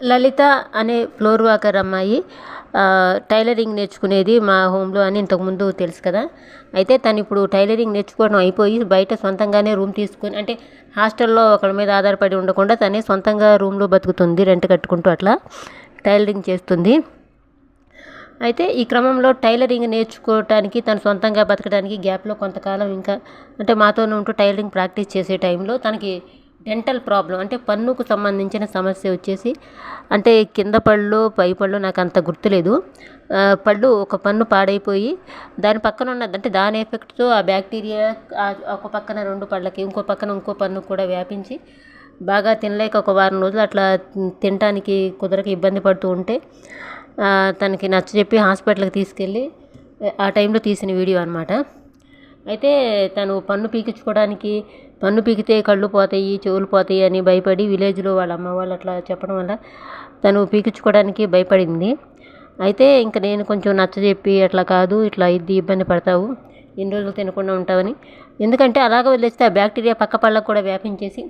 లలిత అనే floor walker అమ్మాయి tailoring నేర్చుకునేది మా హోమ్లో అని ఇంతకుముందు తెలుసు కదా. అయితే తను ఇప్పుడు టైలరింగ్ నేర్చుకోవడం అయిపోయి బయట సొంతంగానే రూమ్ తీసుకొని అంటే హాస్టల్లో ఒకరి మీద ఆధారపడి ఉండకుండా తనే సొంతంగా రూమ్లో బతుకుతుంది రెంట్ కట్టుకుంటూ అట్లా టైలరింగ్ చేస్తుంది. అయితే ఈ క్రమంలో టైలరింగ్ నేర్చుకోవటానికి తను సొంతంగా బతకడానికి గ్యాప్లో కొంతకాలం ఇంకా అంటే మాతోనే ఉంటూ టైలరింగ్ ప్రాక్టీస్ చేసే టైంలో తనకి డెంటల్ ప్రాబ్లం అంటే పన్నుకు సంబంధించిన సమస్య వచ్చేసి అంటే కింద పళ్ళు పై పళ్ళు నాకు అంత గుర్తులేదు. పళ్ళు ఒక పన్ను పాడైపోయి దాని పక్కన ఉన్నది అంటే దాని ఎఫెక్ట్తో ఆ బ్యాక్టీరియా ఒక పక్కన రెండు పళ్ళకి ఇంకో పక్కన ఇంకో పన్ను కూడా వ్యాపించి బాగా తినలేక ఒక వారం రోజులు అట్లా తినటానికి కుదరక ఇబ్బంది పడుతూ ఉంటే తనకి నచ్చ చెప్పి హాస్పిటల్కి తీసుకెళ్ళి ఆ టైంలో తీసిన వీడియో అనమాట అయితే తను పన్ను పీకించుకోవడానికి పన్ను పీకితే కళ్ళు పోతాయి చెవులు పోతాయి అని భయపడి విలేజ్లో వాళ్ళ అమ్మ వాళ్ళు అట్లా చెప్పడం వల్ల తను పీకించుకోవడానికి భయపడింది. అయితే ఇంక నేను కొంచెం నచ్చజెప్పి అట్లా కాదు ఇట్లా ఇది ఇబ్బంది పడతావు ఎన్ని రోజులు తినకుండా ఉంటావని. ఎందుకంటే అలాగ వదిలేస్తే ఆ బ్యాక్టీరియా పక్క పళ్ళకు కూడా వ్యాపించేసి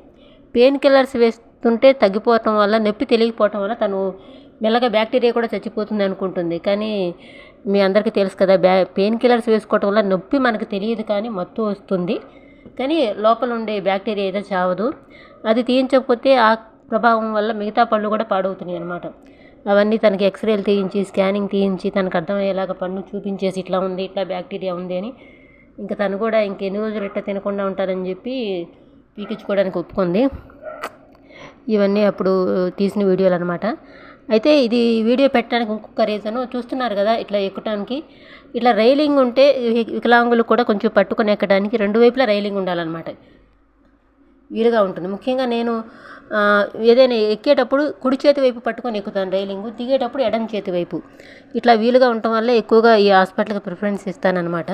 పెయిన్ కిల్లర్స్ వేస్తుంటే తగ్గిపోవటం వల్ల నొప్పి తెలియకపోవటం వల్ల తను మెల్లగా బ్యాక్టీరియా కూడా చచ్చిపోతుంది అనుకుంటుంది. కానీ మీ అందరికీ తెలుసు కదా బ్యా పెయిన్ కిల్లర్స్ వేసుకోవటం వల్ల నొప్పి మనకు తెలియదు కానీ మత్తు వస్తుంది. కానీ లోపల ఉండే బ్యాక్టీరియా అయితే చావదు. అది తీయించకపోతే ఆ ప్రభావం వల్ల మిగతా పళ్ళు కూడా పాడవుతున్నాయి అనమాట అవన్నీ తనకి ఎక్స్రేలు తీయించి స్కానింగ్ తీయించి తనకు అర్థమయ్యేలాగా పన్ను చూపించేసి ఇట్లా ఉంది ఇట్లా బ్యాక్టీరియా ఉంది అని. ఇంకా తను కూడా ఇంకెన్ని రోజులు ఇట్లా తినకుండా ఉంటారని చెప్పి పీకించుకోవడానికి ఒప్పుకుంది. ఇవన్నీ అప్పుడు తీసిన వీడియోలు అనమాట అయితే ఇది వీడియో పెట్టడానికి ఇంకొక రీజను చూస్తున్నారు కదా ఇట్లా ఎక్కడానికి ఇట్లా రైలింగ్ ఉంటే వికలాంగులు కూడా కొంచెం పట్టుకొని ఎక్కడానికి రెండు వైపులా రైలింగ్ ఉండాలన్నమాట. వీలుగా ఉంటుంది. ముఖ్యంగా నేను ఏదైనా ఎక్కేటప్పుడు కుడి చేతి వైపు పట్టుకొని ఎక్కుతాను రైలింగ్ దిగేటప్పుడు ఎడమ చేతి వైపు. ఇట్లా వీలుగా ఉండటం వల్ల ఎక్కువగా ఈ హాస్పిటల్కి ప్రిఫరెన్స్ ఇస్తానన్నమాట.